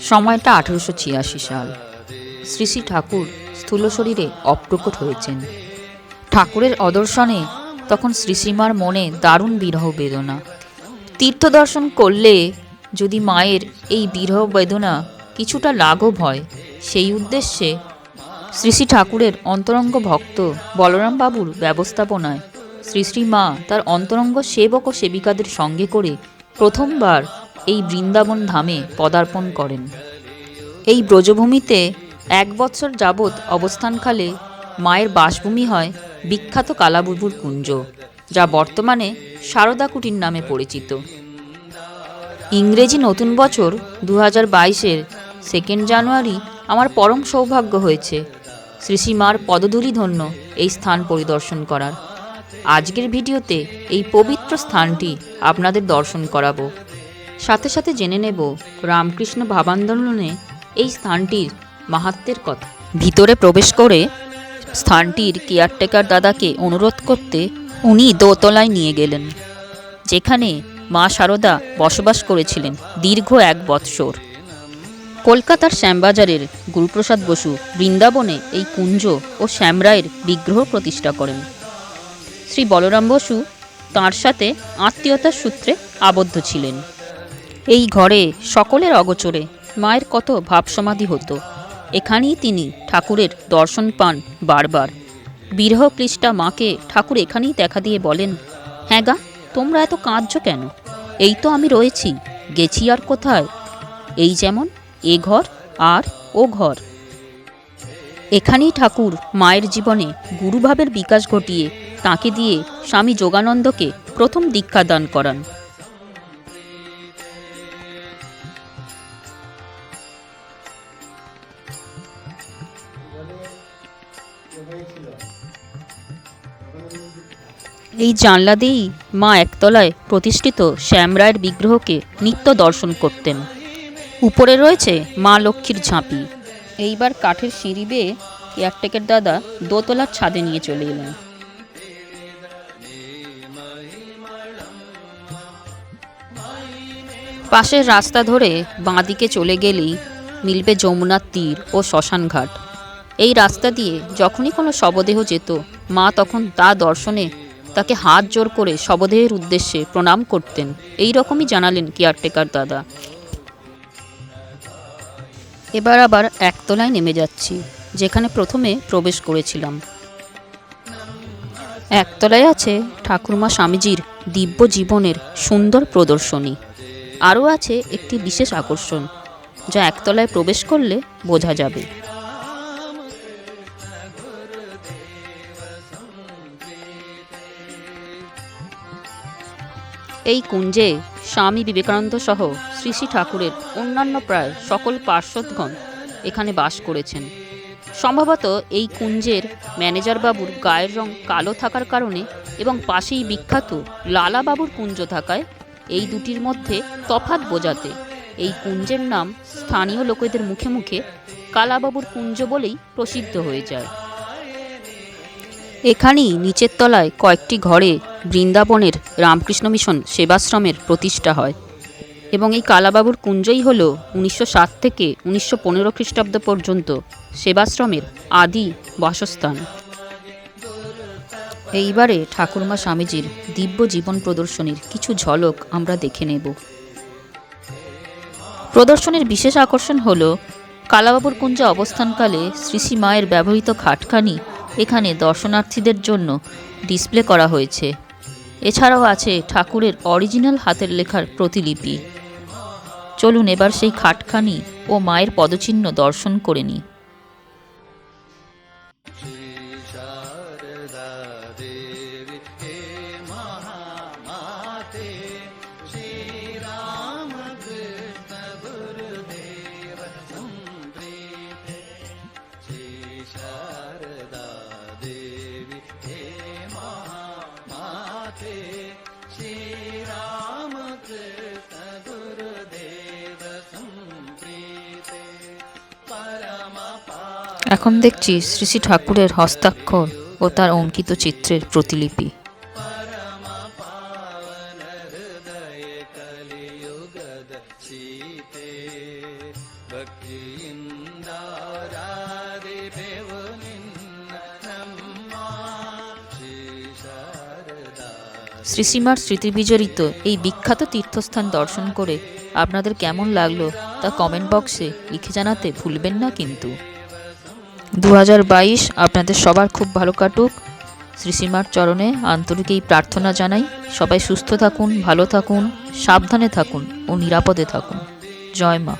সময়টা আঠেরোশো ছিয়াশি সাল। শ্রী শ্রী ঠাকুর স্থূল শরীরে অপ্রকট হয়েছেন। ঠাকুরের অদর্শনে তখন শ্রীশ্রীমার মনে দারুণ বিরহ বেদনা। তীর্থ দর্শন করলে যদি মায়ের এই বিরহ বেদনা কিছুটা লাঘব হয়, সেই উদ্দেশ্যে শ্রী শ্রী ঠাকুরের অন্তরঙ্গ ভক্ত বলরাম বাবুর ব্যবস্থাপনায় শ্রী শ্রী মা তার অন্তরঙ্গ সেবক ও সেবিকাদের সঙ্গে করে প্রথমবার এই বৃন্দাবন ধামে পদার্পণ করেন। এই ব্রজভূমিতে এক বছর যাবৎ অবস্থানকালে মায়ের বাসভূমি হয় বিখ্যাত কালাবুবুর কুঞ্জ, যা বর্তমানে সারদা কুটির নামে পরিচিত। ইংরেজি নতুন বছর দু হাজার বাইশের সেকেন্ড জানুয়ারি আমার পরম সৌভাগ্য হয়েছে। শ্রীশ্রীমার পদধূলি ধন্য এই স্থান পরিদর্শন করার। আজকের ভিডিওতে এই পবিত্র স্থানটি আপনাদের দর্শন করাবো। সাথে সাথে জেনে নেব রামকৃষ্ণ ভাবান্দোলনে এই স্থানটির মাহাত্মের কথা। ভিতরে প্রবেশ করে স্থানটির কেয়ারটেকার দাদাকে অনুরোধ করতে উনি দোতলায় নিয়ে গেলেন, যেখানে মা শারদা বসবাস করেছিলেন দীর্ঘ এক বৎসর। কলকাতার শ্যামবাজারের গুরুপ্রসাদ বসু বৃন্দাবনে এই কুঞ্জ ও শ্যামরায়ের বিগ্রহ প্রতিষ্ঠা করেন। শ্রী বলরাম বসু তাঁর সাথে আত্মীয়তার সূত্রে আবদ্ধ ছিলেন। এই ঘরে সকলের অগোচরে। মায়ের কত ভাবসমাধি হতো। এখানেই তিনি ঠাকুরের দর্শন পান বারবার। বিরহ ক্লিষ্টা মাকে ঠাকুর এখানেই দেখা দিয়ে বলেন হ্যাঁ গা, তোমরা এত কাঁদছ কেন? এই তো আমি রয়েছি, গেছি আর কোথায়? এই যেমন এ ঘর আর ও ঘর। এখানেই ঠাকুর মায়ের জীবনে গুরুভাবের বিকাশ ঘটিয়ে তাকে দিয়ে স্বামী যোগানন্দকে প্রথম দীক্ষা দান করান। এই জানলা দিয়েই মা একতলায় প্রতিষ্ঠিত শ্যামরায়ের বিগ্রহকে নিত্য দর্শন করতেন। উপরে রয়েছে মা লক্ষ্মীর ঝাঁপি। এইবার কাঠের সিঁড়ি বেয়ে কেয়ারটেকের দাদা দোতলার ছাদে নিয়ে চলে এলেন। পাশের রাস্তা ধরে বাঁদিকে চলে গেলেই মিলবে যমুনার তীর ও শ্মশানঘাট। এই রাস্তা দিয়ে যখনই কোনো শবদেহ যেত, মা তখন তা দর্শনে তাকে হাত জোর করে শবদেহের উদ্দেশ্যে প্রণাম করতেন। এই রকমই জানালেন কেয়ারটেকার দাদা। এবার আবার একতলায় নেমে যাচ্ছি, যেখানে প্রথমে প্রবেশ করেছিলাম। একতলায় আছে ঠাকুরমা স্বামীজির দিব্য জীবনের সুন্দর প্রদর্শনী। আরও আছে একটি বিশেষ আকর্ষণ, যা একতলায় প্রবেশ করলে বোঝা যাবে। এই কুঞ্জে স্বামী বিবেকানন্দ সহ শ্রী শ্রী ঠাকুরের অন্যান্য প্রায় সকল পার্শ্বদগণ এখানে বাস করেছেন। সম্ভবত এই কুঞ্জের ম্যানেজার বাবুর গায়ের রং কালো থাকার কারণে এবং পাশেই বিখ্যাত লালা বাবুর কুঞ্জ থাকায় এই দুটির মধ্যে তফাৎ বোঝাতে এই কুঞ্জের নাম স্থানীয় লোকেদের মুখে মুখে কালাবাবুর কুঞ্জ বলেই প্রসিদ্ধ হয়ে যায়। এখানেই নিচের তলায় কয়েকটি ঘরে বৃন্দাবনের রামকৃষ্ণ মিশন সেবাশ্রমের প্রতিষ্ঠা হয় এবং এই কালাবাবুর কুঞ্জই হল উনিশশো সাত থেকে উনিশশো পনেরো খ্রিস্টাব্দ পর্যন্ত সেবাশ্রমের আদি বাসস্থান। এইবারে ঠাকুরমা স্বামীজির দিব্য জীবন প্রদর্শনীর কিছু ঝলক আমরা দেখে নেব। প্রদর্শনীর বিশেষ আকর্ষণ হল কালাবাবুর কুঞ্জে অবস্থানকালে শ্রী মায়ের ব্যবহৃত খাটখানি এখানে দর্শনার্থীদের জন্য ডিসপ্লে করা হয়েছে। এছাড়াও আছে ঠাকুরের অরিজিনাল হাতের লেখার প্রতিলিপি। চলুন এবার সেই খাটখানি ও মায়ের পদচিহ্ন দর্শন করে নিই। এখন দেখছি শ্রী শ্রী ঠাকুরের হস্তাক্ষর ও তার অঙ্কিত চিত্রের প্রতিলিপি। শ্রীসীমার স্মৃতিবিজড়িত এই বিখ্যাত তীর্থস্থান দর্শন করে আপনাদের কেমন লাগল তা কমেন্ট বক্সে লিখে জানাতে ভুলবেন না কিন্তু। দু হাজার বাইশ আপনাদের সবার খুব ভালো কাটুক। শ্রীসীমার চরণে আন্তরিক এই প্রার্থনা জানাই। সবাই সুস্থ থাকুন, ভালো থাকুন, সাবধানে থাকুন ও নিরাপদে থাকুন। জয় মা।